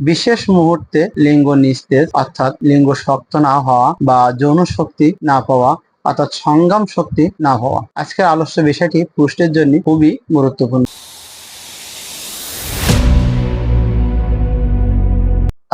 বিশেষ মুহূর্তে লিঙ্গ নিস্তেজ, অর্থাৎ লিঙ্গ শক্ত না হওয়া বা যৌন শক্তি না পাওয়া, অর্থাৎ সংগ্রাম শক্তি না হওয়া। আজকের আলস্য বিষয়টি পুষ্টের জন্য খুবই গুরুত্বপূর্ণ।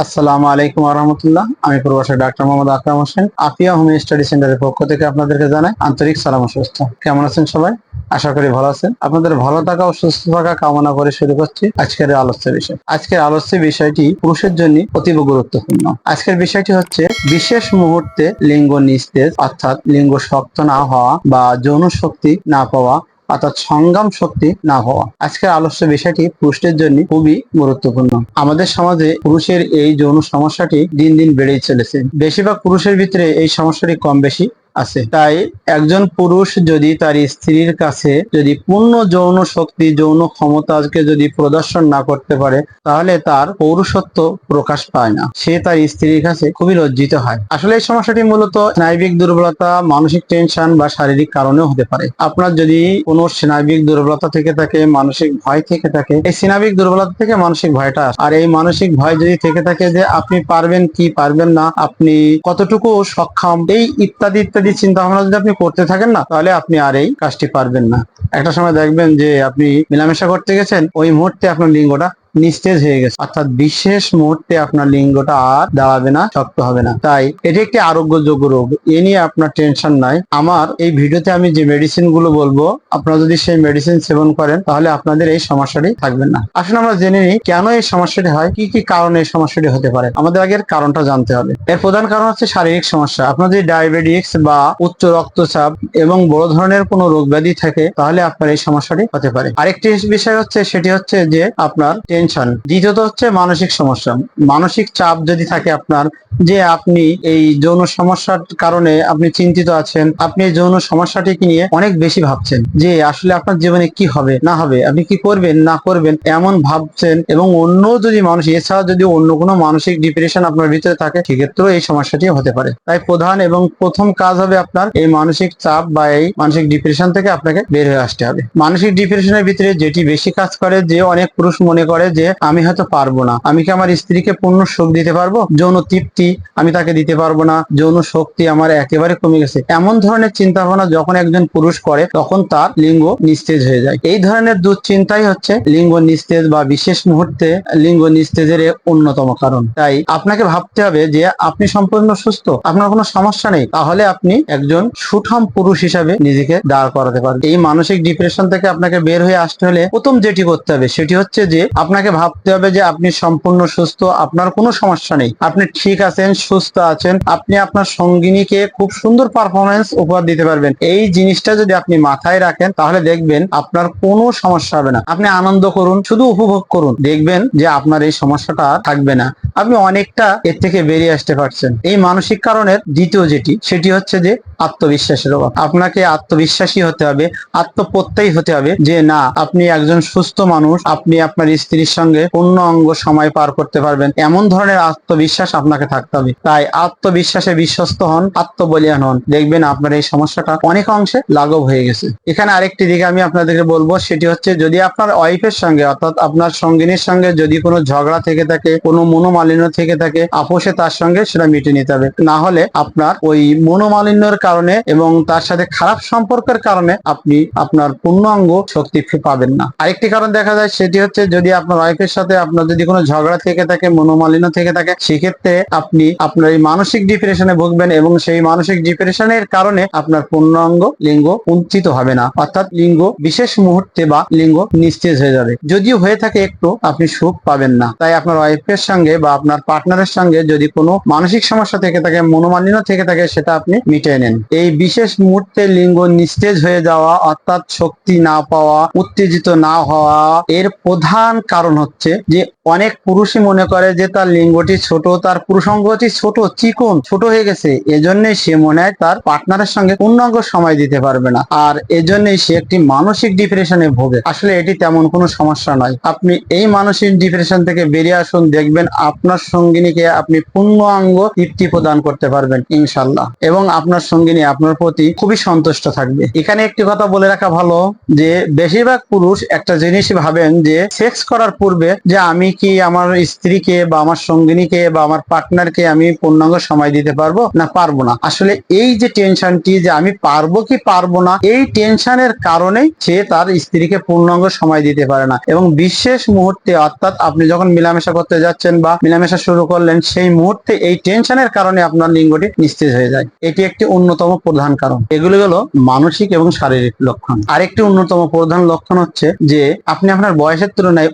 আসসালামু আলাইকুম রহমতুল্লাহ। আমি প্রবাসী doctor Mohammad Akram Hossain. Afia home study সেন্টারের পক্ষ থেকে আপনাদেরকে জানাই আন্তরিক সালাম শুভেচ্ছা। কেমন আছেন সবাই? আশা করি ভালো আছেন। আপনাদের ভালো থাকা ও সুস্থ থাকা কামনা করে শুরু করছি আজকের আলোচ্য বিষয়। আজকের আলোচ্য বিষয়টি পুরুষের জন্য অতীব গুরুত্বপূর্ণ। আজকের বিষয়টি হচ্ছে বিশেষ মুহূর্তে লিঙ্গ নিস্তেজ, অর্থাৎ লিঙ্গ শক্ত না হওয়া বা যৌন শক্তি না পাওয়া অর্থাৎ সংগ্রাম শক্তি না হওয়া। আজকের আলস্য বিষয়টি পুরুষদের জন্য খুবই গুরুত্বপূর্ণ। আমাদের সমাজে পুরুষের এই যৌন সমস্যাটি দিন দিন বেড়েই চলেছে। বেশিরভাগ পুরুষের ভিতরে এই সমস্যাটি কম বেশি। আছে। তাই একজন পুরুষ যদি তার স্ত্রীর কাছে যদি পূর্ণ যৌন শক্তি, যৌন ক্ষমতাকে যদি প্রদর্শন না করতে পারে, তাহলে তার পৌরুষত্ব প্রকাশ পায় না। সে তার স্ত্রীর কাছে খুবই লজ্জিত হয়। আসলে এই সমস্যাটি মূলত স্নায়বিক দুর্বলতা, মানসিক টেনশন বা শারীরিক কারণেও হতে পারে। আপনার যদি কোনো স্নায়বিক দুর্বলতা থেকে থাকে, মানসিক ভয় থেকে থাকে, এই স্নায়বিক দুর্বলতা থেকে মানসিক ভয়টা। আর এই মানসিক ভয় যদি থেকে থাকে যে আপনি পারবেন কি পারবেন না, আপনি কতটুকু সক্ষম, এই ইত্যাদি ইত্যাদি চিন্তা ভাবনা যদি আপনি করতে থাকেন না, তাহলে আপনি আর এই কাজটি পারবেন না। একটা সময় দেখবেন যে আপনি মেলামেশা করতে গেছেন, ওই মুহূর্তে আপনার লিঙ্গটা নিস্তেজ হয়ে গেছে। অর্থাৎ বিশেষ মুহূর্তে আপনার লিঙ্গটা আর দাঁড়াবে না, শক্ত হবে না। তাই এটি একটি আরোগ্যযোগ্য রোগ। এ নিয়ে আপনার টেনশন নাই। আমার এই ভিডিওতে আমি যে মেডিসিনগুলো বলব, আপনারা যদি সেই মেডিসিন সেবন করেন, তাহলে আপনাদের এই সমস্যাটি থাকবে না। আসলে আমরা জেনে নিই, কেন এই সমস্যাটি হয়? কি কি কারণে এই সমস্যাটি হতে পারে? আমাদের আগের কারণটা জানতে হবে। এর প্রধান কারণ হচ্ছে শারীরিক সমস্যা। আপনার যদি ডায়াবেটিক্স বা উচ্চ রক্তচাপ এবং বড় ধরনের কোনো রোগ ব্যাধি থাকে, তাহলে আপনার এই সমস্যাটি হতে পারে। আরেকটি বিষয় হচ্ছে, সেটি হচ্ছে যে আপনার টেনশন। দ্বিতীয়ত হচ্ছে মানসিক সমস্যা। মানসিক চাপ যদি থাকে আপনার, যে আপনি এই যৌন সমস্যার কারণে আপনি চিন্তিত আছেন, আপনি এই যৌন সমস্যাটিকে নিয়ে অনেক বেশি ভাবছেন, যে আসলে আপনার জীবনে কি হবে, না হবে, আপনি কি করবেন, না করবেন, এমন ভাবছেন এবং অন্য যদি মানুষ, এছাড়া যদি অন্য কোনো মানসিক ডিপ্রেশন আপনার ভিতরে থাকে, সেক্ষেত্রেও এই সমস্যাটি হতে পারে। তাই প্রধান এবং প্রথম কাজ হবে আপনার, এই মানসিক চাপ বা এই মানসিক ডিপ্রেশন থেকে আপনাকে বের হয়ে আসতে হবে। মানসিক ডিপ্রেশনের ভিতরে যেটি বেশি কাজ করে, যে অনেক পুরুষ মনে করে যে আমি হয়তো পারব না। আমি কি আমার স্ত্রীকে পূর্ণ সুখ দিতে পারব? যৌন তৃপ্তি আমি তাকে দিতে পারব না। যৌন শক্তি আমার একেবারে কমে গেছে। এমন ধরনের চিন্তা ভাবনা যখন একজন পুরুষ করে, তখন তার লিঙ্গ নিস্তেজ হয়ে যায়। এই ধরনের দুশ্চিন্তাই হচ্ছে লিঙ্গ নিস্তেজ বা বিশেষ মুহূর্তে লিঙ্গ নিস্তেজের অন্যতম কারণ। তাই আপনাকে ভাবতে হবে যে আপনি সম্পূর্ণ সুস্থ, আপনার কোনো সমস্যা নেই। তাহলে আপনি একজন সুঠাম পুরুষ হিসাবে নিজেকে দাঁড় করাতে পারবেন। এই মানসিক ডিপ্রেশন থেকে আপনাকে বের হয়ে আসতে হলে প্রথম যেটি করতে হবে, সেটি হচ্ছে যে আপনাকে ভাবতে হবে যে আপনি সম্পূর্ণ সুস্থ, আপনার কোনো সমস্যা নেই। আপনি ঠিক আছেন, সুস্থ আছেন, আপনি আপনার সঙ্গিনীকে খুব সুন্দর পারফরমেন্স উপহার দিতে পারবেন। এই জিনিসটা যদি আপনি মাথায় রাখেন, তাহলে দেখবেন আপনার কোনো সমস্যা হবে না। আপনি আনন্দ করুন, শুধু উপভোগ করুন। দেখবেন যে আপনার এই সমস্যাটা থাকবে না। আপনি অনেকটা এর থেকে বেরিয়ে আসতে পারছেন। এই মানসিক কারণের দ্বিতীয় যেটি, সেটি হচ্ছে যে আত্মবিশ্বাসের অভাব। আপনাকে আত্মবিশ্বাসী হতে হবে, আত্মপ্রত্যয়ী হতে হবে যে না, আপনি একজন সুস্থ মানুষ, আপনি আপনার স্ত্রীর সঙ্গে পূর্ণ অঙ্গ সময় পার করতে পারবেন। এমন ধরনের আত্মবিশ্বাস আপনাকে থাকতে হবে। তাই আত্মবিশ্বাসে বিশ্বস্ত হন, আত্মবলিয়ান হন। দেখবেন আপনার এই সমস্যাটা অনেক অংশে লাঘব হয়ে গেছে। এখানে আরেকটি দিকে আমি আপনাদেরকে বলব, সেটি হচ্ছে যদি আপনার ওয়াইফের সঙ্গে, অর্থাৎ আপনার সঙ্গিনীর সঙ্গে যদি কোনো ঝগড়া থেকে থাকে, কোনো মনোমালিন্য থেকে থাকে, আপোষে তার সঙ্গে সেটা মিটে নিতে হবে। না হলে আপনার ওই মনোমালিন্যের কারণে এবং তার সাথে খারাপ সম্পর্কের কারণে আপনি আপনার পূর্ণাঙ্গ শক্তি পাবেন না। আরেকটি কারণ দেখা যায়, সেটি হচ্ছে যদি আপনার ওয়াইফের সাথে আপনার যদি কোনো ঝগড়া থেকে থাকে, মনোমালিন্য থেকে থাকে, সেক্ষেত্রে আপনি আপনার এই মানসিক ডিপ্রেশনে ভুগবেন এবং সেই মানসিক ডিপ্রেশনের কারণে আপনার পূর্ণাঙ্গ লিঙ্গ কুঞ্চিত হবে না। অর্থাৎ লিঙ্গ বিশেষ মুহূর্তে বা লিঙ্গ নিস্তেজ হয়ে যাবে। যদিও হয়ে থাকে একটু, আপনি সুখ পাবেন না। তাই আপনার ওয়াইফের সঙ্গে বা আপনার পার্টনারের সঙ্গে যদি কোনো মানসিক সমস্যা থেকে থাকে, মনোমালিন্য থেকে থাকে, সেটা আপনি মিটিয়ে নেন। এই বিশেষ মুহূর্তে লিঙ্গ নিস্তেজ হয়ে যাওয়া, অর্থাৎ শক্তি না পাওয়া, উত্তেজিত না হওয়া, এর প্রধান কারণ হচ্ছে যে অনেক পুরুষই মনে করে যে তার লিঙ্গটি ছোট, তার পুরুষাঙ্গটি ছোট, চিকন, ছোট হয়ে গেছে। এজন্যই সে মনে হয় তার পার্টনারের সঙ্গে পূর্ণাঙ্গ সময় দিতে পারবে না। আর এজন্যই সে একটি মানসিক ডিপ্রেশনে ভোগে। আসলে এটি তেমন কোনো সমস্যা নয়। আপনি এই মানসিক ডিপ্রেশন থেকে বেরিয়ে আসুন, দেখবেন আপনার সঙ্গিনীকে আপনি পূর্ণাঙ্গ তৃপ্তি প্রদান করতে পারবেন ইনশাল্লাহ এবং আপনার সঙ্গিনী আপনার প্রতি খুবই সন্তুষ্ট থাকবে। এখানে একটি কথা বলে রাখা ভালো যে, বেশিরভাগ পুরুষ একটা জিনিসই ভাবেন যে সেক্স করার পূর্বে যে আমি কি আমার স্ত্রীকে বা আমার সঙ্গিনীকে বা আমার পার্টনারকে আমি পূর্ণাঙ্গ সময় দিতে পারব? না পারব না। আসলে এই যে টেনশনটি যে আমি পারব কি পারব না, এই টেনশনের কারণেই সে তার স্ত্রীকে পূর্ণাঙ্গ সময় দিতে পারে না। এবং বিশেষ মুহূর্তে অর্থাৎ আপনি যখন মিলামেশা করতে যাচ্ছেন বা মিলামেশা শুরু করলেন, সেই মুহূর্তে এই টেনশনের কারণে আপনার লিঙ্গটি নিস্তেজ হয়ে যায়। এটি একটি অন্যতম প্রধান কারণ। এগুলো হলো মানসিক এবং শারীরিক লক্ষণ। আরেকটি অন্যতম প্রধান লক্ষণ হচ্ছে যে আপনি আপনার বয়সের তুলনায়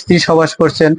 স্ত্রী সবাস করছেন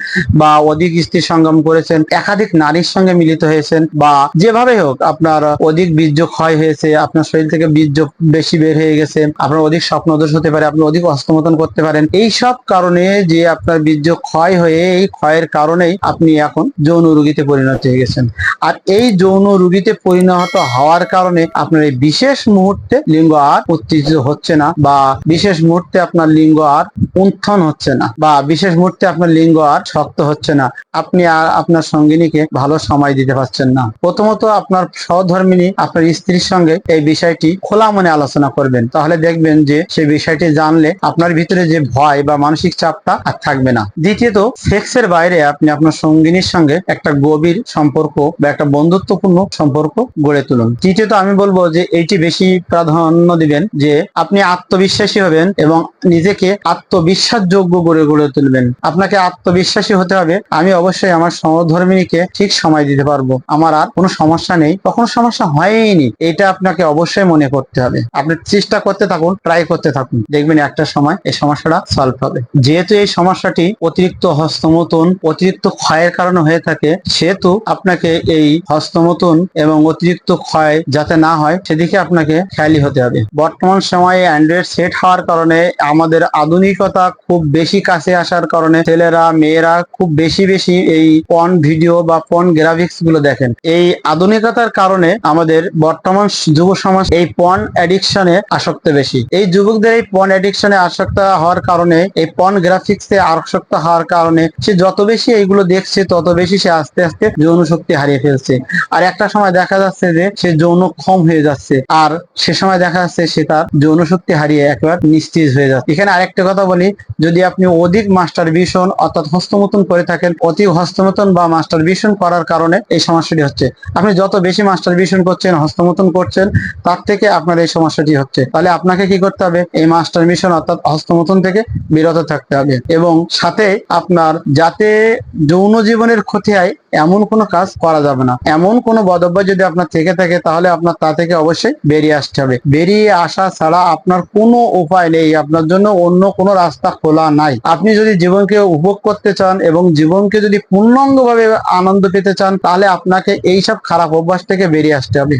বা অধিক স্ত্রী সঙ্গম করেছেন, একাধিক নারীর সঙ্গে মিলিত হয়েছেন বা যেভাবে হোক আপনার অধিক বীর্য ক্ষয় হয়েছে, আপনার শরীর থেকে বীর্য বেশি বের হয়ে গেছে, আপনার অধিক স্বপ্নদোষ হতে পারে, আপনি অধিক হস্তমতন করতে পারেন এই সব কারণে যে আপনার বীর্য ক্ষয় হয়ে, এই ক্ষয়ের কারণেই আপনি এখন যৌন রুগীতে পরিণত হয়ে গেছেন। আর এই যৌন রুগীতে পরিণত হওয়ার কারণে আপনার এই বিশেষ মুহূর্তে লিঙ্গ আর উত্তেজিত হচ্ছে না বা বিশেষ মুহূর্তে আপনার লিঙ্গ আর উত্থন হচ্ছে না বা বিশেষ মুহূর্তে আপনার লিঙ্গ আর শক্ত হচ্ছে না। আপনি আর আপনার সঙ্গিনীকে ভালো সময় দিতে পারছেন না। প্রথমত আপনার সহধর্মিনী আপনার স্ত্রীর সঙ্গে এই বিষয়টি খোলা মনে আলোচনা করবেন। তাহলে দেখবেন যে সেই বিষয়টি জানলে আপনার ভিতরে যে ভয় বা মানসিক চাপটা আর থাকবে না। দ্বিতীয়ত, সেক্সের বাইরে আপনি আপনার সঙ্গিনীর সঙ্গে একটা গভীর সম্পর্ক বা একটা বন্ধুত্বপূর্ণ সম্পর্ক গড়ে তুলুন। তৃতীয়ত, আমি বলব যে এইটি বেশি প্রাধান্য দিবেন যে আপনি আত্মবিশ্বাসী হবেন এবং নিজেকে আত্মবিশ্বাসযোগ্য গড়ে গড়ে তুলবেন। আপনাকে আত্মবিশ্বাসী হতে হবে। আমি অবশ্যই আমার সহধর্মিনীকে ঠিক সময় দিতে পারব। আমার আর কোনো সমস্যা নেই। কখনো সমস্যা হয়নি। এটা আপনাকে অবশ্যই মনে করতে হবে। আপনি চেষ্টা করতে থাকুন ট্রাই করতে থাকুন। দেখবেন একটা সময় এই সমস্যাটা সলভ হবে। যেহেতু এই সমস্যাটি অতিরিক্ত হস্তমতন, অতিরিক্ত ক্ষয়ের কারণে হয়ে থাকে, সেহেতু আপনাকে এই হস্তমতন এবং অতিরিক্ত ক্ষয় যাতে না হয়, সেদিকে আপনাকে খেয়ালি হতে হবে। বর্তমান সময়ে অ্যান্ড্রয়েড সেট হওয়ার কারণে আমাদের আধুনিকতা খুব বেশি কাছে আসার কারণে ছেলেরা, মেয়েরা খুব বেশি বেশি এই পন ভিডিও বা পন গ্রাফিক্সগুলো দেখেন। এই আধুনিকতার কারণে আমাদের বর্তমান যুব সমাজ এই পন অ্যাডিকশনে আসক্ত বেশি। এই যুবকদের এই পন অ্যাডিকশনে আসক্ত হওয়ার কারণে, এই পন গ্রাফিক্সে আসক্ত হওয়ার কারণে সে যত বেশি এইগুলো দেখছে, তত বেশি সে আস্তে আস্তে যৌন শক্তি হারিয়ে ফেলছে। আর একটা সময় দেখা যাচ্ছে যে সে যৌন ক্ষম হয়ে যাচ্ছে, আর সে সময় দেখা যাচ্ছে সে তার যৌন শক্তি হারিয়ে একবার নিস্তেজ হয়ে যাচ্ছে। এখানে আরেকটা কথা বলি, যদি আপনি অধিক মাস্টার ভিশন অর্থাৎ হস্তমতন করে থাকেন, অতি হস্তমতন বা মাস্টার ভিশন করার কারণে এই সমস্যাটি হচ্ছে। আপনি যত বেশি মাস্টার ভিশন করছেন হস্তমতন করছেন, তার থেকে আপনার এই সমস্যাটি হচ্ছে। তাহলে আপনাকে কি করতে হবে? এই মাস্টার মিশন অর্থাৎ হস্তমতন থেকে বিরত থাকতে হবে এবং সাথে আপনার যাতে যৌন জীবনের ক্ষতি হয় এমন কোনো কাজ করা যাবে না। এমন কোনো বদভ্যাস যদি আপনার থেকে থাকে, তাহলে আপনার তা থেকে অবশ্যই বেরিয়ে আসতে হবে। বেরিয়ে আসা ছাড়া আপনার কোনো উপায় নেই। আপনার জন্য অন্য কোনো রাস্তা খোলা নাই। আপনি যদি জীবনকে উপভোগ করতে চান এবং জীবনকে যদি পূর্ণাঙ্গভাবে আনন্দ পেতে চান, তাহলে আপনাকে এইসব খারাপ অভ্যাস থেকে বেরিয়ে আসতে হবে।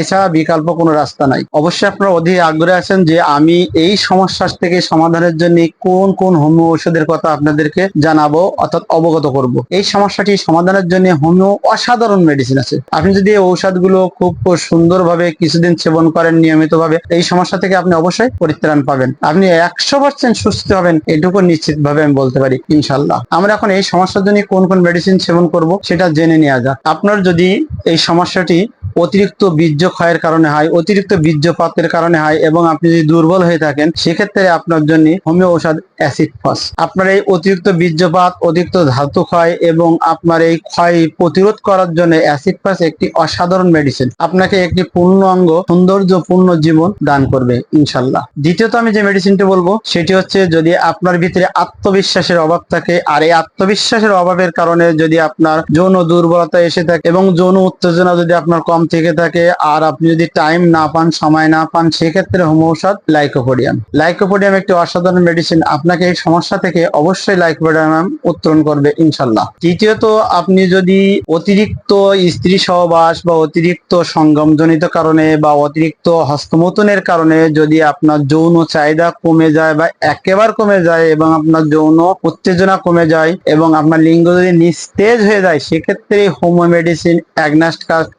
এছাড়া বিকল্প কোনো রাস্তা নাই। অবশ্যই আপনারা অধিক আগ্রহে আছেন যে আমি এই সমস্যা থেকে সমাধানের জন্য কোন কোন হোমিও ঔষধের কথা আপনাদেরকে জানাব অর্থাৎ অবগত করব। এই সমস্যাটি সমাধানের জন্য হোমিও অসাধারণ মেডিসিন আছে। আপনি যদি এই ঔষধগুলো খুব সুন্দরভাবে কিছুদিন সেবন করেন নিয়মিতভাবে, এই সমস্যা থেকে আপনি অবশ্যই পরিত্রাণ পাবেন। আপনি একশো পার্সেন্ট সুস্থ হবেন, এটুকু নিশ্চিত ভাবে আমি বলতে পারি ইনশাল্লাহ আমরা এখন এই সমস্যার জন্য কোন কোন মেডিসিন সেবন করব সেটা জেনে নেওয়া যাক। আপনার যদি এই সমস্যাটি অতিরিক্ত বীর্য ক্ষয়ের কারণে হয়, অতিরিক্ত বীর্যপাতের কারণে হয় এবং আপনি যদি দুর্বল হয়ে থাকেন, সেক্ষেত্রে আপনার জন্য হোমিও ঔষধ অ্যাসিড ফস আপনার এই অতিরিক্ত বীর্যপাত, অতিরিক্ত ধাতু ক্ষয় এবং আপনার এই ক্ষয় প্রতিরোধ করার জন্য অ্যাসিড ফস একটি অসাধারণ মেডিসিন আপনাকে একটি পূর্ণ অঙ্গ সৌন্দর্যপূর্ণ জীবন দান করবে, ইনশাল্লাহ। দ্বিতীয়ত আমি যে মেডিসিনটি বলব, সেটি হচ্ছে যদি আপনার ভিতরে আত্মবিশ্বাসের অভাব থাকে, আর এই আত্মবিশ্বাসের অভাবের কারণে যদি আপনার যৌন দুর্বলতা এসে থাকে এবং যৌন উত্তেজনা যদি আপনার কম থেকে থাকে। আর আপনি যদি টাইম না পান, সময় না পান, সেক্ষেত্রে হোমৌষধ লাইকোপোডিয়াম। লাইকোপোডিয়াম একটি অসাধারণ মেডিসিন আপনাকে এই সমস্যা থেকে অবশ্যই লাইকোপোডিয়াম উত্তরণ করবে ইনশাল্লাহ তৃতীয়ত, আপনি যদি অতিরিক্ত স্ত্রী সহবাস বা অতিরিক্ত সঙ্গমজনিত কারণে বা অতিরিক্ত হস্তমতনের কারণে যদি আপনার যৌন চাহিদা কমে যায় বা একেবারে কমে যায় এবং আপনার যৌন উত্তেজনা কমে যায় এবং আপনার লিঙ্গ যদি নিস্তেজ হয়ে যায়, সেক্ষেত্রে হোমো মেডিসিন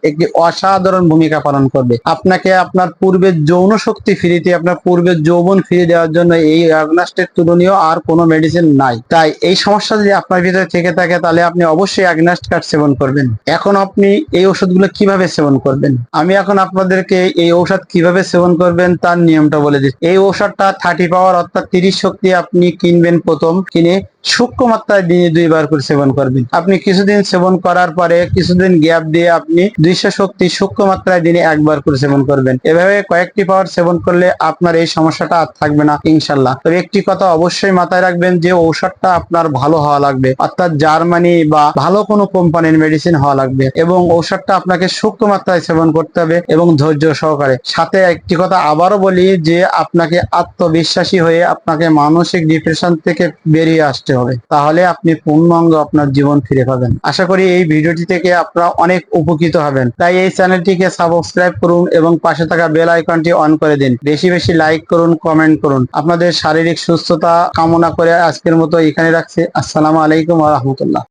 একটি অসাধারণ ভূমিকা পালন করবে। আপনাকে আপনার পূর্বের যৌন শক্তি ফিরিতে আপনার পূর্বের যৌবন ফিরে দেওয়ার জন্য এই অ্যাগনাস্টের তুলনীয় আর কোনো মেডিসিন নাই। তাই এই সমস্যা যদি আপনার ভিতরে থেকে থাকে, তাহলে আপনি অবশ্যই অ্যাগনাস্ট কার্ড সেবন করবেন। এখন আপনি এই ওষুধগুলো কীভাবে সেবন করবেন? আমি এখন আপনাদেরকে এই ঔষধ কীভাবে সেবন করবেন তার নিয়মটা বলে দিচ্ছি। এই ঔষধটা থার্টি পাওয়ার অর্থাৎ তিরিশ শক্তি আপনি কিনবেন প্রথম কিনে। সূক্ষ্ম মাত্রায় দিনে দুইবার করে সেবন করবেন। আপনি কিছুদিন সেবন করার পরে কিছুদিন গ্যাপ দিয়ে আপনি দুইশো শক্তি সূক্ষ্ম মাত্রায় দিনে একবার করে সেবন করবেন। এভাবে কয়েকটি পাওয়ার সেবন করলে আপনার এই সমস্যাটা আর থাকবে না, ইনশাল্লাহ। তবে একটি কথা অবশ্যই মাথায় রাখবেন যে ঔষধটা আপনার ভালো হওয়া লাগবে। অর্থাৎ জার্মানি বা ভালো কোনো কোম্পানির মেডিসিন হওয়া লাগবে এবং ঔষধটা আপনাকে সূক্ষ্ম মাত্রায় সেবন করতে হবে এবং ধৈর্য সহকারে। সাথে একটি কথা আবারও বলি যে আপনাকে আত্মবিশ্বাসী হয়ে আপনাকে মানসিক ডিপ্রেশন থেকে বেরিয়ে আসতে হবে। তাহলে আপনি পূর্ণাঙ্গ আপনার জীবন ফিরে পাবেন। আশা করি এই ভিডিওটি থেকে আপনারা অনেক উপকৃত হবেন। তাই এই চ্যানেলটিকে সাবস্ক্রাইব করুন এবং পাশে থাকা বেল আইকনটি অন করে দিন। বেশি বেশি লাইক করুন, কমেন্ট করুন। আপনাদের শারীরিক সুস্থতা কামনা করে আজকের মতো এখানে রাখছি। আসসালামু আলাইকুম রহমতুল্লাহ।